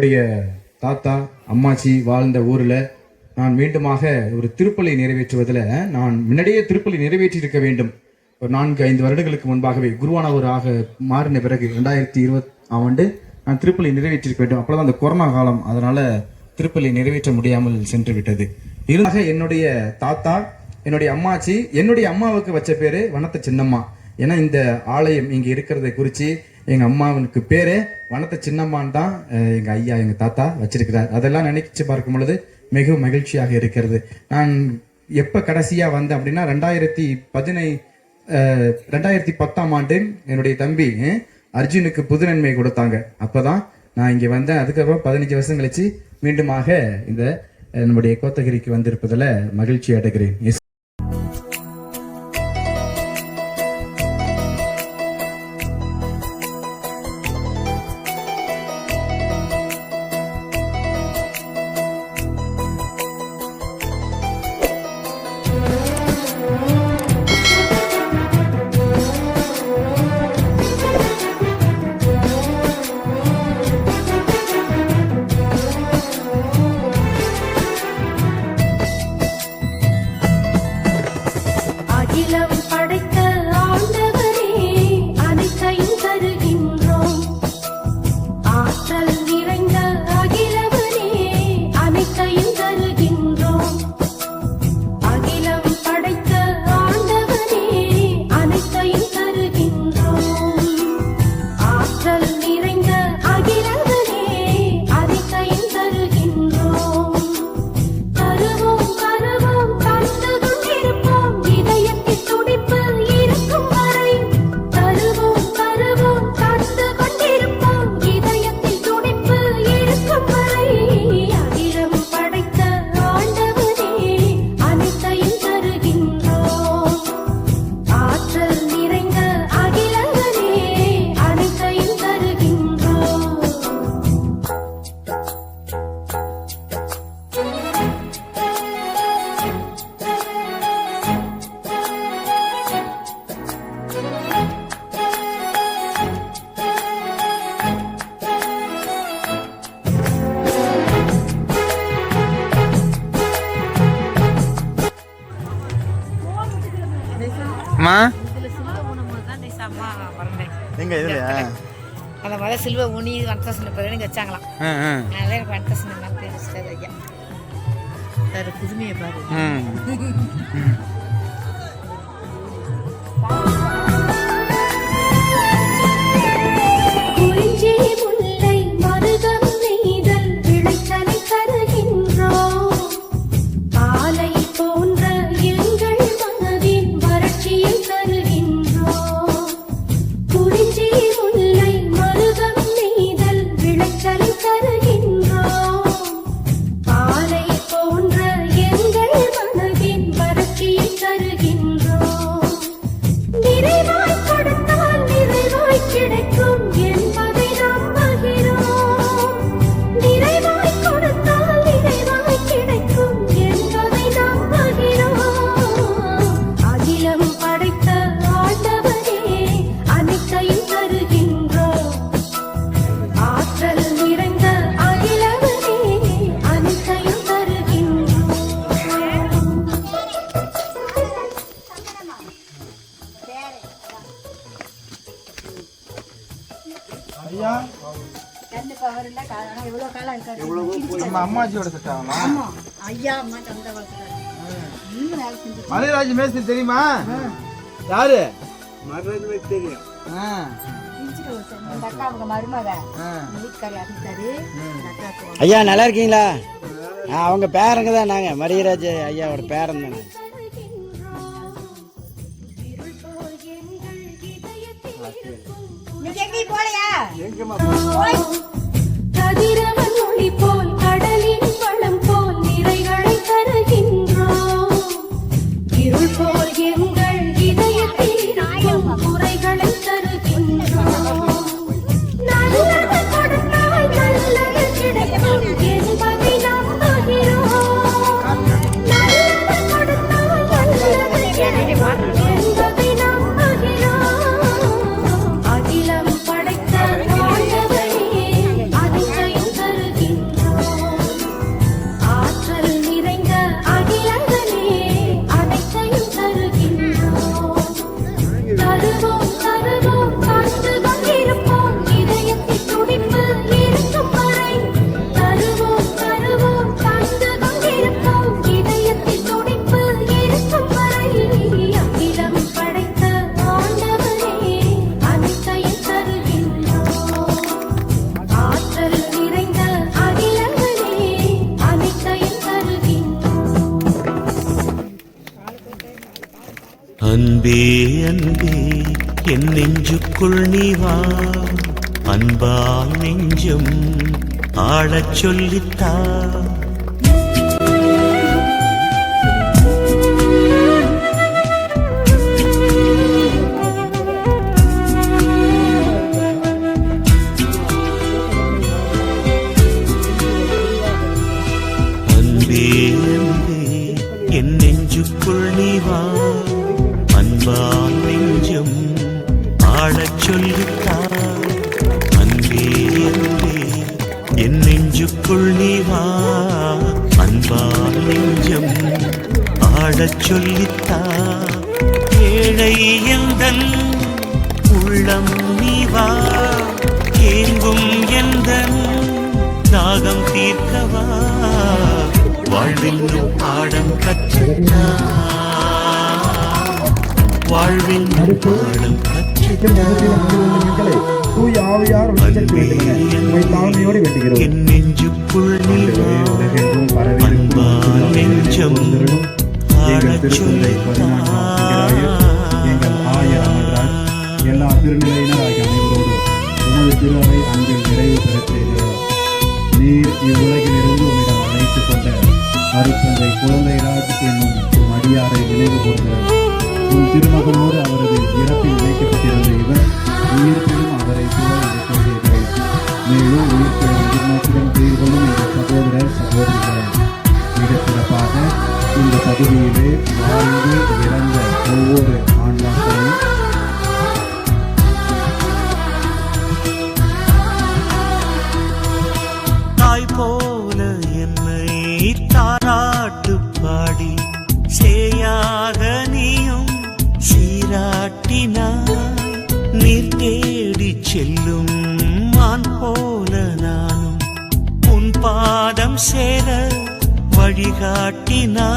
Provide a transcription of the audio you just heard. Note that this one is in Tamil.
என்னுடைய தாத்தா அம்மாச்சி வாழ்ந்த ஊரில் நான் மீண்டுமாக ஒரு திருப்பலி நிறைவேற்றுவதில் நான் முன்னாடியே திருப்பலி நிறைவேற்றி இருக்க வேண்டும். ஒரு நான்கு ஐந்து வருடங்களுக்கு முன்பாகவே குருவானவராக மாறின பிறகு ரெண்டாயிரத்தி இருபத் ஆண்டு நான் திருப்பலி நிறைவேற்றிருக்க வேண்டும். அப்போதான் அந்த கொரோனா காலம் அதனால திருப்பலி நிறைவேற்ற முடியாமல் சென்று விட்டது. இருந்தாக என்னுடைய தாத்தா என்னுடைய அம்மாச்சி என்னுடைய அம்மாவுக்கு வச்ச பேரு வனத்த சின்னம்மா. ஏன்னா இந்த ஆலயம் இங்கே இருக்கிறத குறித்து எங்க அம்மாவுக்கு பேரே வனத்த சின்னம்மான் தான் எங்கள் எங்க ஐயா எங்க தாத்தா வச்சிருக்கிறார். அதெல்லாம் நினைச்சு பார்க்கும் பொழுது மிகவும் மகிழ்ச்சியாக இருக்கிறது. நான் எப்ப கடைசியா வந்தேன் அப்படின்னா ரெண்டாயிரத்தி பதினை அஹ், ரெண்டாயிரத்தி பத்தாம் ஆண்டு என்னுடைய தம்பி அர்ஜுனுக்கு புது நன்மை கொடுத்தாங்க. அப்பதான் நான் இங்க வந்தேன். அதுக்கப்புறம் பதினஞ்சு வருஷம் கழிச்சு மீண்டுமாக இந்த நம்முடைய கோத்தகிரிக்கு வந்திருப்பதில் மகிழ்ச்சி அடைகிறேன். அந்த முதல்ல சில்வ ஊனி வனத்தாசன பேர் எனக்கு வச்சாங்களாம். அதனால எனக்கு வனத்தாசன மேலே பேர் ஐயா. வேறு புதுமையை பாரு. நம்ம அம்மாச்சியோட செட்டாங்களா ஐயா அம்மா இன்னும் வேலை செஞ்சு மலைராஜ் மேஸ்திரி தெரியுமா? யாரு? ஆ, ஐயா நல்லா இருக்கீங்களா? அவங்க பேரங்க தான் நாங்கள் மரியராஜ் ஐயாவோட பேரன் தானே எங்கேயும் அன்பே அன்பே என் நெஞ்சுக்குள் நீ வா. அன்பால் நெஞ்சும் ஆளச் சொல்லித்தான் நெஞ்சுக்குள் நீ வா. அன்பால் நெஞ்சம் ஆடச் சொல்லித்தா. ஏழை எந்தன் உள்ளம் நீ வா. ஏங்கும் எந்தன் தாகம் தீர்க்கவா. வாழ்வில் பாடம் கற்றுத்தா. வாழ்வின் பாடம் கற்றுத்தா. தூய ஆவியார் அன்பே அன்பே, என் நெஞ்சுக்குள் நீ வா அன்பால் நெஞ்சம். ஆடச் சொல்லித்தா எங்கள் ஆயர் அமர்ராஜ் எல்லா திருநிலையினராகிய அனைவரோடு உமது திருவை அன்பில் நிறைவு பெறச் செய்கிறார் நீர் இவ்வுலகிலிருந்து உன்னிடம் அழைத்துக் கொண்ட அருத்தந்தை குழந்தைராஜ் என்னும் உம் அடியாரை நினைவு கூர்கிறார் உன் திருமகனோடு அவரது இறப்பில் இணைக்கப்பட்டிருந்த இவர் உயிர்ப்பிலும் அவரை புகழ் மேலும் உயிர்ப்பிலும் திருமணத்துடன் பெயர் எங்கள் சகோதரர் சகோதரிகள் மிக சிறப்பாக இந்த பகுதியிலே வாழ்ந்து இறந்த ஒவ்வொரு ஆண்மாக்களையும் தாய் போல செல்லும் மான் போல நானும் உன் பாதம் சேர வழிகாட்டினான்